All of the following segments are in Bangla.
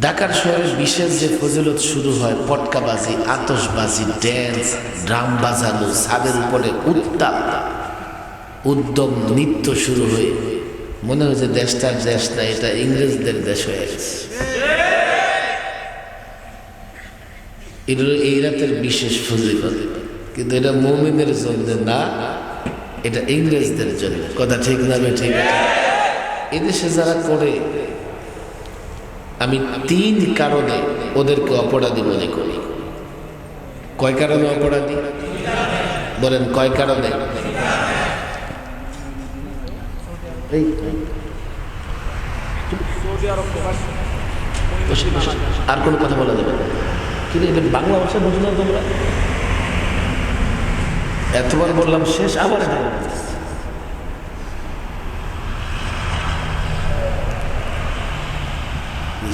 ঢাকার শহরে বিশেষ যে ফজিলত শুরু হয়, পটকাবাজি, আতশবাজি ড্যান্স ড্রাম বাজানো ছাদের উপরে উত্তাপ, উদ্যম, নৃত্য শুরু হয়ে মনে হয়েছে দেশটার দেশ না, এটা ইংরেজদের দেশ হয়ে গেছে। এটা এই রাতের বিশেষ ফজিলত। কিন্তু এটা মৌমিনের জন্য না, এটা ইংরেজদের জন্য। কথা ঠিক না ঠিক এদেশে যারা করে আমি তিন কারণে ওদেরকে অপরাধী মনে করি। কয় কারণে অপরাধী? বলেন, কয় কারণে। আর কোনো কথা বলা যাবে কিন্তু এটা বাংলা ভাষা বুঝো না তোমরা। এতবার বললাম, শেষ আবার বলতেছি।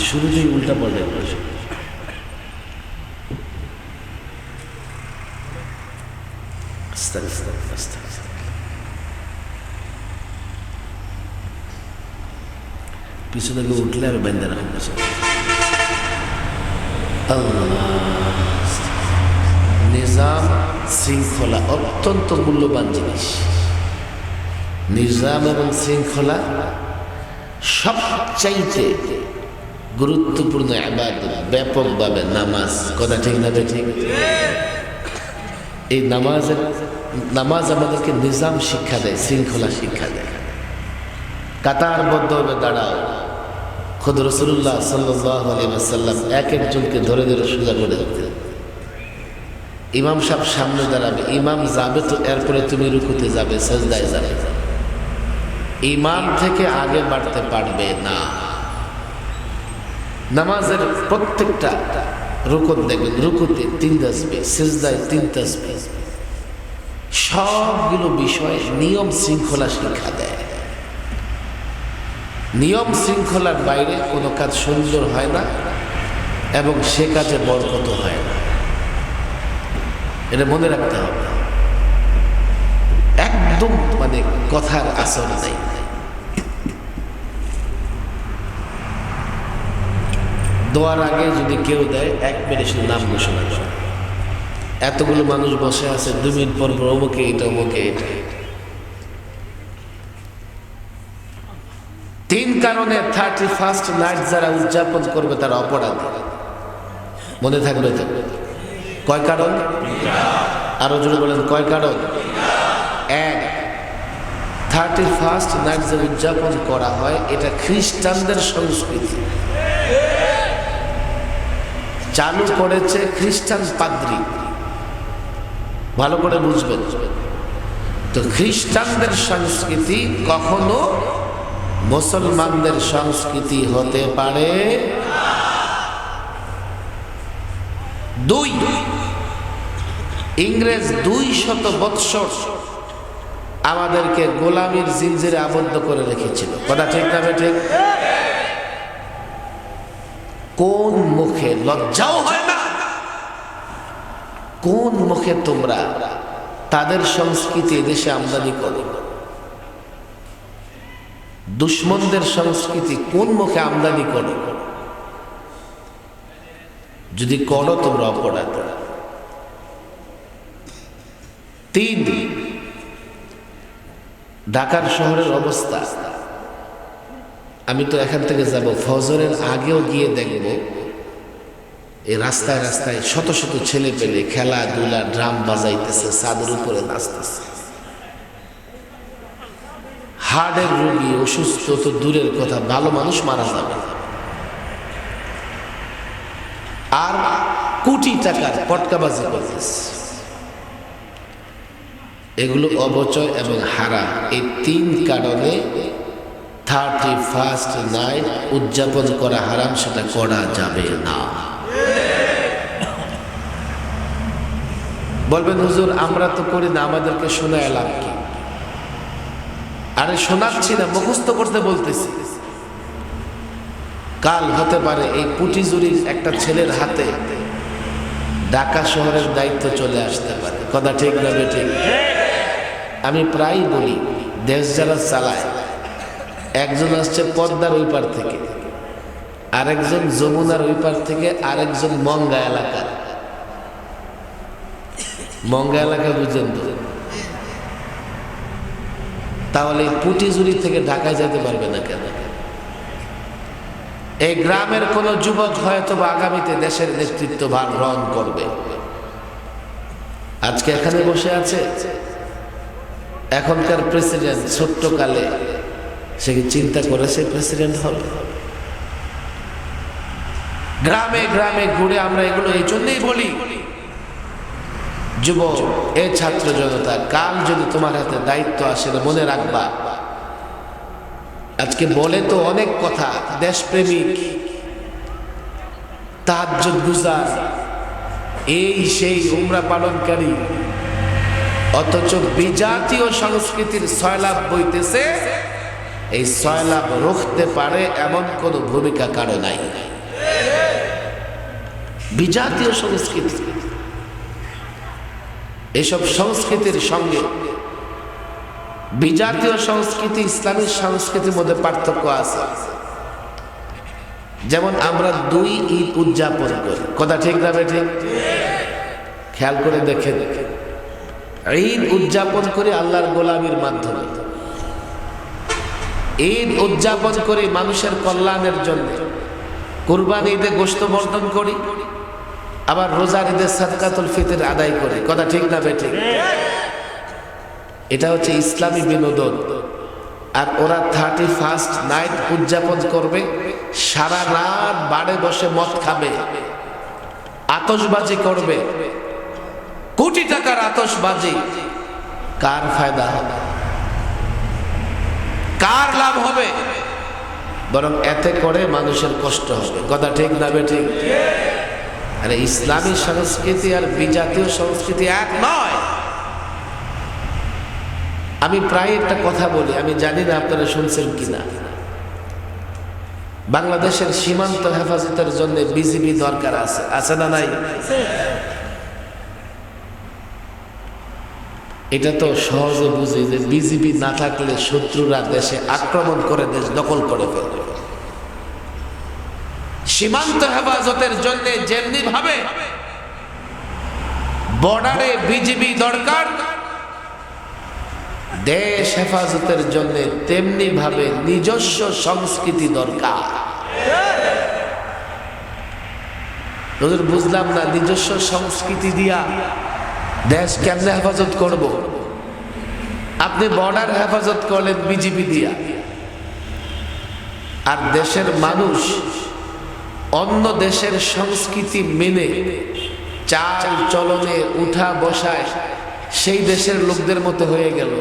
শুরুতেই উল্টা পাল্টা করেছে। পিছনে কেউ উঠলে আমি বেঁধে রাখুন নিজাম শৃঙ্খলা অত্যন্ত মূল্যবান জিনিস। নিজাম এবং শৃঙ্খলা সবচাইতে গুরুত্বপূর্ণ আবাদত ব্যাপকভাবে নামাজ। কথা ঠিক না ঠিক? এই নামাজের নামাজ আমাদেরকে নিজাম শিক্ষা দেয়, শৃঙ্খলা শিক্ষা দেয়। কাতারবদ্ধভাবে দাঁড়াও। খোদ রসুল্লাহ সাল্লাম এক একজনকে ধরে ধরে সোজা করে দিতেন ইমাম সাহেব সামনে দাঁড়াবে। ইমাম যাবে তো এরপরে তুমি রুকুতে যাবে, সেজদায় যাবে। ইমাম থেকে আগে বাড়তে পারবে না। নামাজের প্রত্যেকটা রুকুন দেখবেন, রুকুতে তিন তাসবি সেজদায় তিন তাসবি সবগুলো বিষয়ে নিয়ম শৃঙ্খলা শিক্ষা দেয়। নিয়ম শৃঙ্খলার বাইরে কোনো কাজ সুন্দর হয় না এবং সে কাজে বরকত হয় না। এটা মনে রাখতে হবে। একদম মানে কথার আসর নেই। দোয়ার আগে যদি কেউ দেয়, এক মিনিট শুধু নাম ঘোষণা করে। এতগুলো মানুষ বসে আছে, দু মিনিট পর পর অমুকে এটা অমুকে এটা। তিন কারণে থার্টি ফার্স্ট নাইট যারা উদযাপন করবে, তারা অপরাধী। মনে থাকবে তো? কয় কারণ? আরও জোরে বলেন, কয় কারণ? এক থার্টি ফার্স্ট নাইট যে উদযাপন করা হয়, এটা খ্রিস্টানদের সংস্কৃতি। চালু করেছে খ্রিস্টান পাদ্রী। ভালো করে বুঝবেন। তো খ্রিস্টানদের সংস্কৃতি কখনো মুসলমানদের সংস্কৃতি হতে পারে দুই। ইংরেজ দুই শত বৎসর আমাদেরকে গোলামীর জিনজিরে আবদ্ধ করে রেখেছিল। কথা ঠিক না ঠিক? কোন মুখে লজ্জাও হয় না? কোন মুখে তোমরা তাদের সংস্কৃতি দেশে আমদানি করো? দুশ্মনদের সংস্কৃতি কোন মুখে আমদানি করো? যদি করো তোমরা অপরাধ। তিন, ঢাকার শহরের অবস্থা। আমি তো এখান থেকে যাব, ফজরের আগেও গিয়ে দেখব। এই রাস্তায় রাস্তায় শত শত ছেলে পেলে খেলাধুলা, ড্রাম বাজাইতেছে ছাদের উপরে নাচতেছে। হার্টের রোগী, অসুস্থ তো দূরের কথা, ভালো মানুষ মারা যাবে। আর কোটি টাকার পটকাবাজি করতেছে। এগুলো অবচয় এবং হারা এই তিন কারণে থার্টি ফার্স্ট নাইট উদযাপন করা হারাম, সেটা করা যাবে না। বলবেন, হুজুর, আমরা তো করি না, আমাদেরকে শোনা এলাম কি? আরে, শোনাচ্ছি না, মুখস্থ করতে বলতেছি। কাল হতে পারে এই পুটিজুরির একটা ছেলের হাতে ঢাকা শহরের দায়িত্ব চলে আসতে পারে। কথা ঠিক না ঠিক? আমি প্রায় বলি, দেশ যারা চালায় একজন আসছে পদ্মার ওই পার থেকে, আরেকজন যমুনার ওই পার থেকে, আরেকজন মঙ্গা এলাকা মঙ্গা এলাকা বুঝেন তো? তাহলে পুটিজুরি থেকে ঢাকায় যেতে পারবে না কেন? এই গ্রামের কোন যুবক হয়তো বা আগামীতে দেশের নেতৃত্ব ভার গ্রহণ করবে। আজকে এখানে বসে আছে এখনকার প্রেসিডেন্ট ছোট্ট কালে সে কি চিন্তা করেছে প্রেসিডেন্ট হবে? গ্রামে গ্রামে ঘুরে আমরা এগুলো এই জন্যই বলি। যুব, এ ছাত্র জনতা, কাল যদি তোমার হাতে দায়িত্ব আসে মনে রাখবা। আজকে বলে তো অনেক কথা, দেশপ্রেমিক তাহাজ্জুদ এই সেই উমরা পালনকারী। অথচ বিজাতীয় সংস্কৃতির সয়লাভ বইতেছে এই সয়লাভ রুখতে পারে এমন কোন ভূমিকা কারও নাই। বিজাতীয় সংস্কৃতি। এসব সংস্কৃতির সঙ্গে বিজাতীয় সংস্কৃতি, ইসলামী সংস্কৃতির মধ্যে পার্থক্য আছে। যেমন আমরা দুই ঈদ উদযাপন করি। কথা ঠিক না ঠিক খেয়াল করে দেখে দেখে ঈদ উদযাপন করি আল্লাহর গোলামির মাধ্যমে। ঈদ উদযাপন করি মানুষের কল্যাণের জন্য। কুরবান ঈদে গোস্ত বর্ধন করি আবার রোজার ঈদের সাদকাতুল ফিতর আদায় করি। কথা ঠিক না বেঠিক? এটা হচ্ছে ইসলামী বিনোদন। আর ওরা থার্টি ফার্স্ট নাইট উদযাপন করবে সারা রাত বাড়ে বসে মদ খাবে আতশবাজি করবে। কোটি টাকার আতসবাজি কার ফায়দা হবে? কার লাভ হবে? বরং এতে করে মানুষের কষ্ট হবে। কথা ঠিক না ঠিক? আরে ইসলামী সংস্কৃতি আর বিজাতীয় সংস্কৃতি এক নয়। আমি প্রায় একটা কথা বলি, আমি জানি না আপনারা শুনছেন কিনা। বাংলাদেশের সীমান্ত হেফাজতের জন্য বিজিবি দরকার আছে আছে না নাই? এটা তো সহজে বুঝি যে বিজিবি না থাকলে শত্রুরা দেশে আক্রমণ করে দেশ দখল করে ফেলবে। সীমান্ত হেফাজতের জন্য যেমনি ভাবে বর্ডারে বিজিবি দরকার, দেশ হেফাজতের জন্য তেমনি ভাবে নিজস্ব সংস্কৃতি দরকার। বুঝলাম না, নিজস্ব সংস্কৃতি দিয়া দেশ কেমনে হেফাজত করব? আপনি বর্ডার হেফাজত করলেন বিজিবি দিয়া। আর দেশের মানুষ অন্য দেশের সংস্কৃতি মেনে চাল চলনে, উঠা বসায় সেই দেশের লোকদের মতো হয়ে গেল।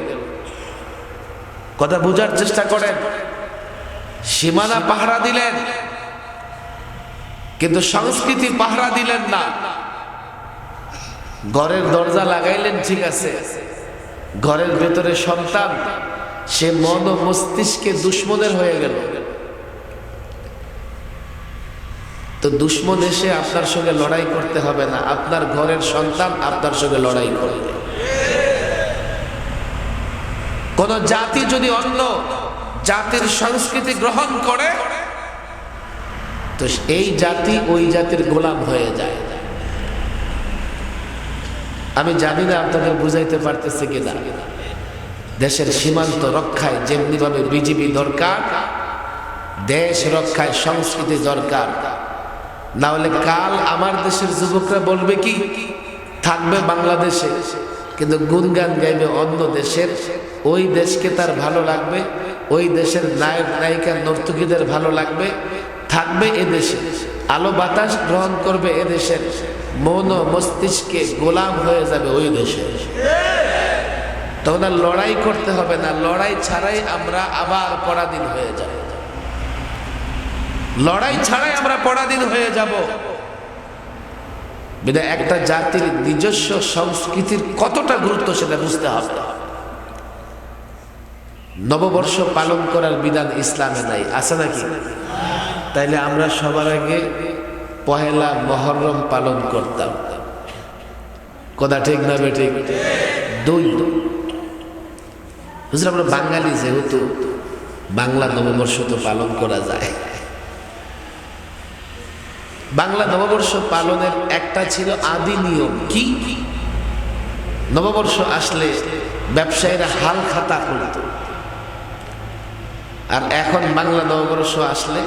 কথা বোঝার চেষ্টা করেন। সীমানা পাহারা দিলেন, কিন্তু সংস্কৃতি পাহারা দিলেন না। ঘরের দরজা লাগাইলেন, ঠিক আছে। ঘরের ভেতরে সন্তান, সে মন ও মস্তিষ্কে দুশ্মনের হয়ে গেল। তো দুশ্মন এসে আপনার সঙ্গে লড়াই করতে হবে না, আপনার ঘরের সন্তান আপনার সঙ্গে লড়াই করবে। কোন জাতি যদি অন্য জাতির সংস্কৃতি গ্রহণ করে, তো এই জাতি ওই জাতির গোলাম হয়ে যায়। আমি জানি না আপনাদের বুঝাইতে পারতেছে কিনা। দেশের সীমান্ত রক্ষায় যেমনি ভাবে বিজিবি দরকার, দেশ রক্ষায় সংস্কৃতি দরকার। না হলে কাল আমার দেশের যুবকরা বলবে কি, থাকবে বাংলাদেশে, কিন্তু গুনগান গাইবে অন্য দেশের, ওই দেশকে তার ভালো লাগবে, ওই দেশের নায়ক, নায়িকা, নর্তকীদের ভালো লাগবে, থাকবে এ দেশে। আলো বাতাস গ্রহণ করবে এদেশের দেশের। মন মস্তিষ্কে গোলাম হয়ে যাবে ওই দেশে। তখন আর লড়াই করতে হবে না, লড়াই ছাড়াই আমরা আবার পরাধীন হয়ে যাব। লড়াই ছাড়াই আমরা পরাধীন হয়ে যাব। বিধায় একটা জাতির নিজস্ব সংস্কৃতির কতটা গুরুত্ব সেটা বুঝতে হবে। নববর্ষ পালন করার বিধান ইসলামে নাই, আছে নাকি? তাইলে আমরা সবার আগে পহেলা মহরম পালন করতাম। কথা ঠিক না বে ঠিক? দুই। বুঝলাম আমরা বাঙালি যেহেতু, বাংলা নববর্ষ তো পালন করা যায়। বাংলা নববর্ষ পালনের একটা ছিল আদি নিয়ম। কি? নববর্ষ আসলে ব্যবসায়ীরা হাল খাতা খুলত। আর এখন বাংলা নববর্ষ আসলে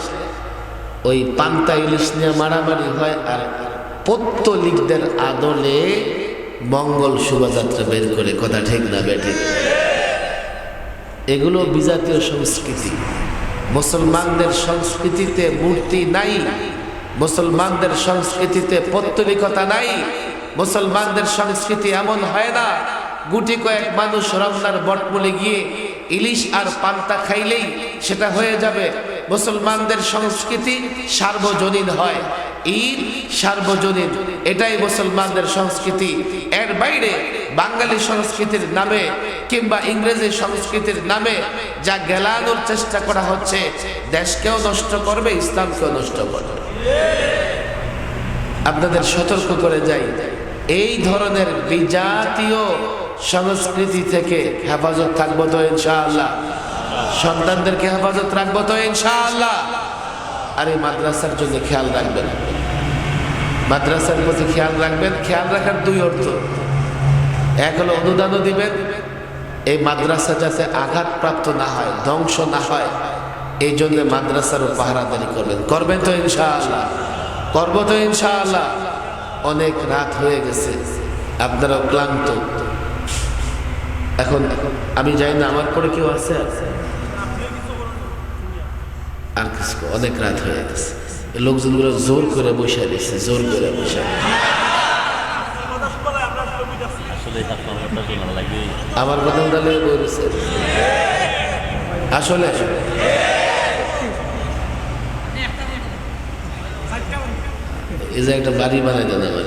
ওই পান্তা ইলিশ নিয়ে মারামারি হয় আর পত্তলিকদের আদলে মঙ্গল শোভাযাত্রা বের করে কথা ঠিক না বেঠিক এগুলো বিজাতীয় সংস্কৃতি। মুসলমানদের সংস্কৃতিতে মূর্তি নাই, মুসলমানদের সংস্কৃতিতে পত্তলিকতা নাই, মুসলমানদের সংস্কৃতি এমন হয় না, গুটি কয়েক মানুষ রমনার বটমূলে গিয়ে ইলিশ আর পান্তা খাইলেই সেটা হয়ে যাবে। মুসলমানদের সংস্কৃতি সার্বজনীন হয়। ঈদ সার্বজনীন, এটাই মুসলমানদের সংস্কৃতি। এর বাইরে বাঙালি সংস্কৃতির নামে কিংবা ইংরেজি সংস্কৃতির নামে যা গেলানোর চেষ্টা করা হচ্ছে, দেশকেও নষ্ট করবে, ইসলামকেও নষ্ট করবে। আপনাদের সতর্ক করে যাই, এই ধরনের বিজাতীয় সংস্কৃতি থেকে হেফাজত থাকব তো ইনশাআল্লাহ। সন্তানদেরকে হেফাজত রাখব তো ইনশাআল্লাহ। আর এই মাদ্রাসার জন্য খেয়াল রাখবেন। মাদ্রাসার প্রতি খেয়াল রাখবেন। খেয়াল রাখার দুই অর্থ। এক হলো অনুদানও দিবেন। এই মাদ্রাসা যাতে আঘাতপ্রাপ্ত না হয়, ধ্বংস না হয়, এই জন্য মাদ্রাসারও পাহারাদারি করবেন। করবেন তো ইনশাআল্লাহ। করব তো ইনশাআল্লাহ। অনেক রাত হয়ে গেছে। আপনারাও ক্লান্ত। এখন আমি জানি না, আমার পরে কেউ আছে? আর কিছু অনেক রাত হয়ে গেছে। লোকজনগুলো জোর করে বসে দিচ্ছে জোর করে বসে আমার কথা তাহলে বলেছে। আসলে। এই যে একটা বাড়ি বানাই দেন আমার।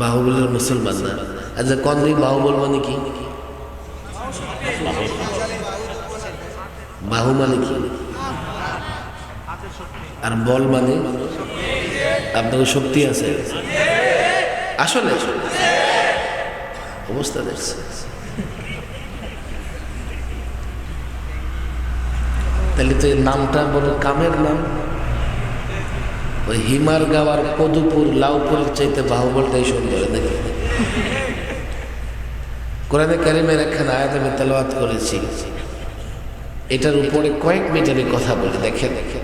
বাহুবলের মুসলমান না। আচ্ছা কোন দিক বাহুবল মানে কি? বাহু মানে কি? আর বল মানে? আপনার শক্তি আছে? আসলে অবস্থা দেখছে। তাহলে তো নামটা বড় কামের নাম। ওই হিমার গাওয়ার পদুপুর, লাউপুরের চাইতে বাহুবলটাই সুন্দর দেখি কোরআনে কারিমের একখানে আয়াত আমি তেলাওয়াত করেছি। এটার উপরে কয়েক মিনিট আমি কথা বলি দেখে দেখে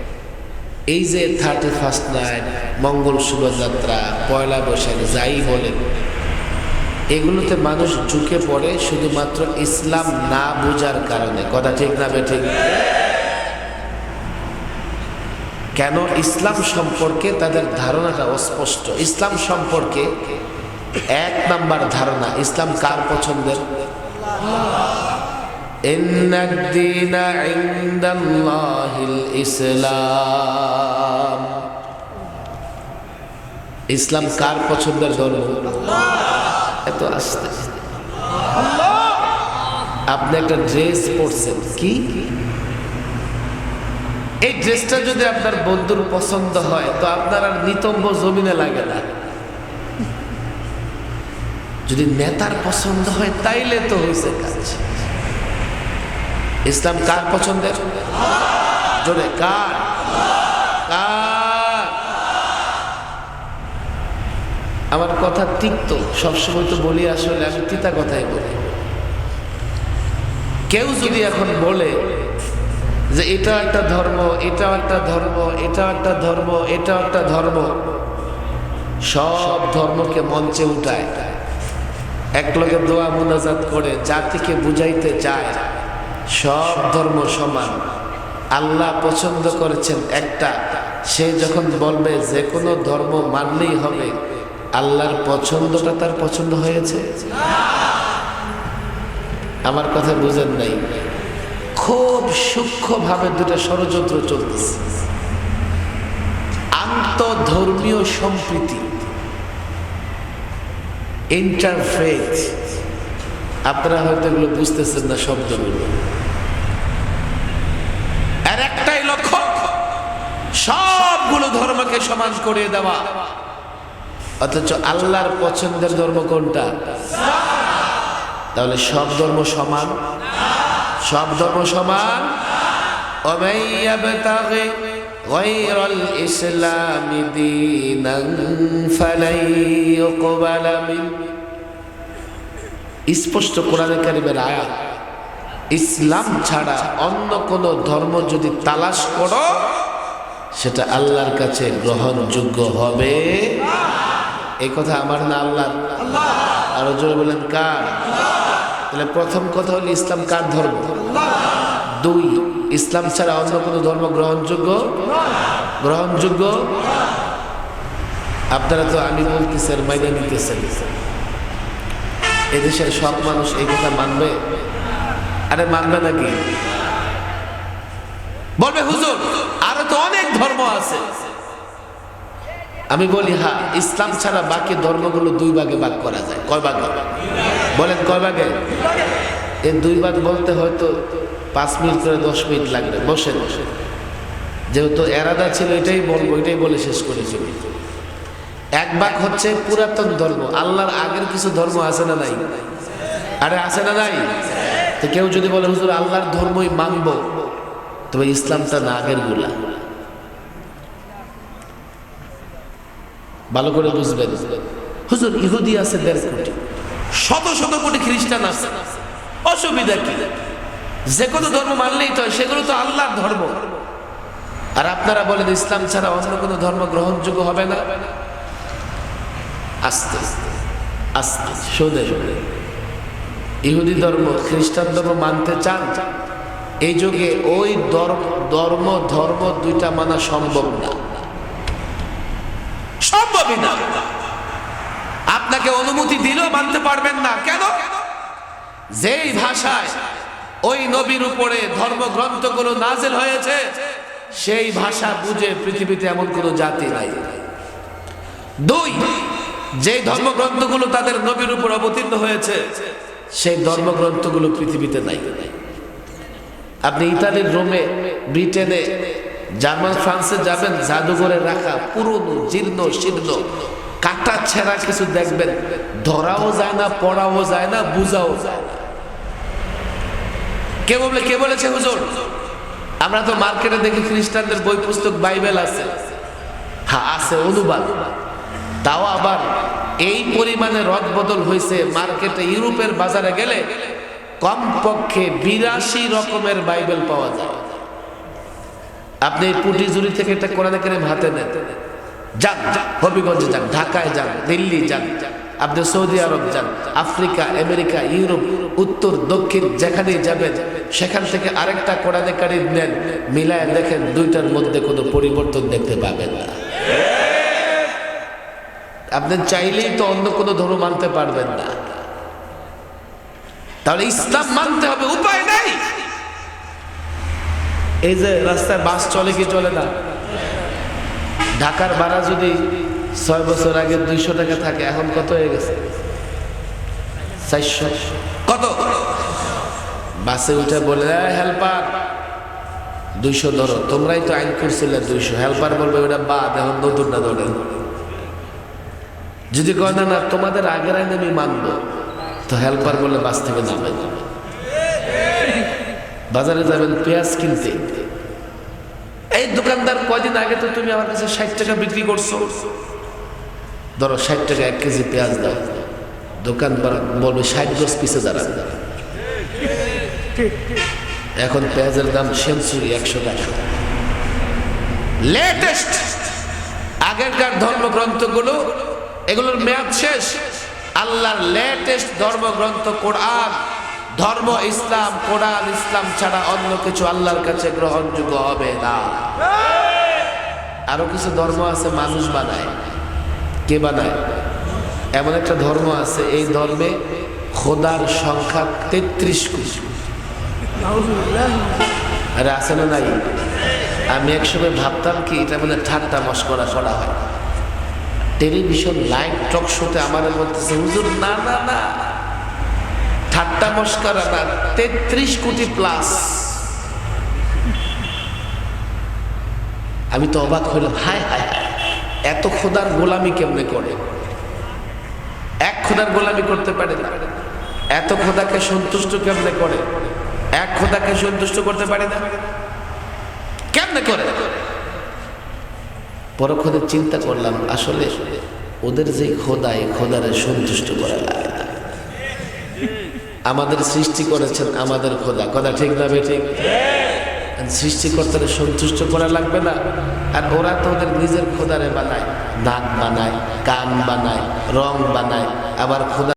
এই যে thirty first night Mangal Shobhajatra, পয়লা বৈশাখ, যাই বলেন, এগুলোতে মানুষ ঝুঁকে পড়ে শুধুমাত্র ইসলাম না বোঝার কারণে। কথা ঠিক না ঠিক কেন ইসলাম সম্পর্কে তাদের ধারণাটা অস্পষ্ট? ইসলাম সম্পর্কে এক নাম্বার ধারণা, ইসলাম কার পছন্দের? إن الدين عند الله الإسلام ইসলাম কার পছন্দের ধর্ম এত আস্তে আপনি একটা ড্রেস পরছেন কি এই ড্রেসটা যদি আপনার বন্ধুর পছন্দ হয় তো আপনার আর নিতম্ব জমিনে লাগে না যদি নেতার পছন্দ হয় তাইলে তো হয়েছে কাজ ইসলাম কার পছন্দের? জোরে, কার? আমার কথা তিক্ত, সবসময় তো বলি আসলে, আমি তিতা কথাই বলি। কেউ যদি এখন বলে যে এটা একটা ধর্ম, এটাও একটা ধর্ম এটা একটা ধর্ম, এটাও একটা ধর্ম, সব ধর্মকে মঞ্চে উঠায়। এক লোকের দোয়া মুনাজাত করে, জাতিকে বুঝাইতে চায় সব ধর্ম সমান। আল্লাহ পছন্দ করেছেন একটা। সে যখন বলবে যে কোনো ধর্ম মানলেই হবে, আল্লাহর পছন্দটা তার পছন্দ হয়েছে? আমার কথা বুঝেন নাই। খুব সূক্ষ্মভাবে দুটা ষড়যন্ত্র চলতেছে। আন্তধর্মীয় সম্প্রীতি ইন্টারফেথ আপনারা হয়তো এগুলো বুঝতেছেন না শব্দগুলো আর একটাই লক্ষ্য সবগুলো ধর্মকে সমান করে দেওয়া অথচ আল্লাহর পছন্দের ধর্ম কোনটা তাহলে সব ধর্ম সমান সব ধর্ম সমান ومن يبتغي غير الإسلام دينا فلن يقبل منه স্পষ্ট কোরআনে কারিমের আয়াত, ইসলাম ছাড়া অন্য কোন ধর্ম যদি তালাশ করো, সেটা আল্লাহর কাছে গ্রহণযোগ্য হবে। এই কথা আমার না আল্লাহ আরও জোরে বলেন, কার? তাহলে প্রথম কথা হলো ইসলাম কার ধর্ম? দুই, ইসলাম ছাড়া অন্য কোনো ধর্ম গ্রহণযোগ্য? গ্রহণযোগ্য? আপনারা তো আমি বলতেছি আর মাইনে নিতেছেন। এদেশের সব মানুষ এই কথা মানবে? আরে মানবে নাকি বলবে, হুজুর, আরও তো অনেক ধর্ম আছে। আমি বলি হ্যাঁ ইসলাম ছাড়া বাকি ধর্মগুলো দুই ভাগে ভাগ করা যায়। কয় ভাগে? বলেন, কয় ভাগে? এই দুই ভাগ বলতে হয়তো পাঁচ মিনিট করে দশ মিনিট লাগবে। বসে বসে যেহেতু এরাদা ছিল, এটাই বলব, এটাই বলে শেষ করেছিল এক ভাগ হচ্ছে পুরাতন ধর্ম। আল্লাহর আগের কিছু ধর্ম আছে না নাই? আরে আছে না নাই? তো কেউ যদি বলে, হুজুর, আল্লাহর ধর্মই মানব, তবে ইসলামটা না আগেরগুলা। ভালো করে বুঝবেন। হুজুর, ইহুদি আছে দেড় কোটি। শত শত কোটি খ্রিস্টান আছে। অসুবিধা কি? যে কোনো ধর্ম মানলেই তো সেগুলো তো আল্লাহর ধর্ম। আর আপনারা বলেন, ইসলাম ছাড়া অন্য কোনো ধর্ম গ্রহণযোগ্য হবে না? আস্তে আস্তে, শোনে শোনে। ইহুদি ধর্ম, খ্রিস্টান ধর্ম মানতে চান? এই যুগে ওই ধর্ম ধর্ম ধর্ম দুইটা মানা সম্ভব না। সম্ভবই না। আপনাকে অনুমতি দিলেও মানতে পারবেন না। কেন? যেই ভাষায় ওই নবীর উপরে ধর্মগ্রন্থগুলো নাজেল হয়েছে, সেই ভাষা বুঝে পৃথিবীতে এমন কোনো জাতি নাই। দুই যে ধর্মগ্রন্থগুলো তাদের নবীর উপর অবতীর্ণ হয়েছে, সেই ধর্মগ্রন্থগুলো পৃথিবীতে নাই। আপনি ইতালির রোমে, ব্রিটেনে, জার্মান, ফ্রান্সে যাবেন, জাদুঘরে রাখা, পুরনো, জীর্ণ, শীর্ণ, কাটা ছেঁড়া কিছু দেখবেন, ধরাও যায় না, পড়াও যায় না, বুঝাও যায় না। কে বলবে কে বলেছে হুজুর? আমরা তো মার্কেটে দেখি খ্রিস্টানদের বই পুস্তক বাইবেল আছে। হ্যাঁ আছে অনুবাদ। তাও আবার এই পরিমাণে রদ বদল হয়েছে মার্কেটে ইউরোপের বাজারে গেলে কমপক্ষে বিরাশি রকমের বাইবেল পাওয়া যায়। আপনি এই পুটিজুরি থেকে একটা কোরআনে কারিম হাতে নেন। যান, হবিগঞ্জে যান, ঢাকায় যান, দিল্লি যান, আপনি সৌদি আরব যান, আফ্রিকা, আমেরিকা, ইউরোপ, উত্তর, দক্ষিণ, যেখানেই যাবেন, সেখান থেকে আরেকটা কোরআনে কারিম নেন, মিলায় দেখেন দুইটার মধ্যে কোনো পরিবর্তন দেখতে পাবেন না। আপনি চাইলেই তো অন্য কোনো ধর্ম মানতে পারবেন না। তাহলে ইসলাম মানতে হবে, উপায় নাই। এই যে রাস্তায় বাস চলে কি চলে না? ঢাকার ভাড়া যদি ছয় বছর আগে দুইশো টাকা থাকে, এখন কত হয়ে গেছে? চারশো। কত? বাসে উঠে বলে হেল্পার, দুইশো ধরো। তোমরাই তো আইন করছিলে দুইশো। হেল্পার বলবে ওটা বাদ, এখন নতুনটা ধরে যদি কয়, না না, তোমাদের আগের আইন আমি মানবো। তো হেল্পার বলে বাস থেকে নামে বাজারে যাবেন, পেঁয়াজ কিনতে। এই দোকানদার, কয়দিন আগে তো তুমি আমার কাছে ষাট টাকা বিক্রি করছ? ধরো, ষাট টাকা এক কেজি পেঁয়াজ দাও। দোকান বলবে, ষাট গজ পিছে দাঁড়ান এখন পেঁয়াজের দাম সেঞ্চুরি, একশো টাকা। লেটেস্ট! আগেরকার ধর্মগ্রন্থগুলো এগুলোর মেয়াদ শেষ। আল্লাহর লেটেস্ট ধর্মগ্রন্থ কোরআন। ধর্ম ইসলাম, কোরআন ইসলাম ছাড়া অন্য কিছু আল্লাহর কাছে গ্রহণযোগ্য হবে না। আরও কিছু ধর্ম আছে মানুষ বানায়। কে বানায়? এমন একটা ধর্ম আছে, এই ধর্মে খোদার সংখ্যা তেত্রিশ কোটি। আরে আছে না নাই? আমি একসময় ভাবতাম কি, এটা মানে ঠাট্টা মস্করা করা হয়। টেলিভিশন লাইভ টক শোতে আমার বলতেছে, হুজুর, না না না। ঠাট্টা মস্করা না, তেত্রিশ কোটি প্লাস আমি তো অবাক হইলাম, হায় হায় হায়, এত খোদার গোলামি কেমনে করে? এক খোদার গোলামি করতে পারে না। এত খোদাকে সন্তুষ্ট কেমনে করে? এক খোদাকে সন্তুষ্ট করতে পারে না। কেমনে করে? পরক্ষণে চিন্তা করলাম, আসলে ওদের যে খোদা এই খোদারে সন্তুষ্ট করা লাগে আমাদের সৃষ্টি করেছেন আমাদের খোদা। কথা ঠিক না ঠিক সৃষ্টিকর্তারে সন্তুষ্ট করা লাগবে না। আর ওরা তো ওদের নিজের খোদারে বানায় নাক বানায়, কান বানায়, রং বানায়, আবার খোদা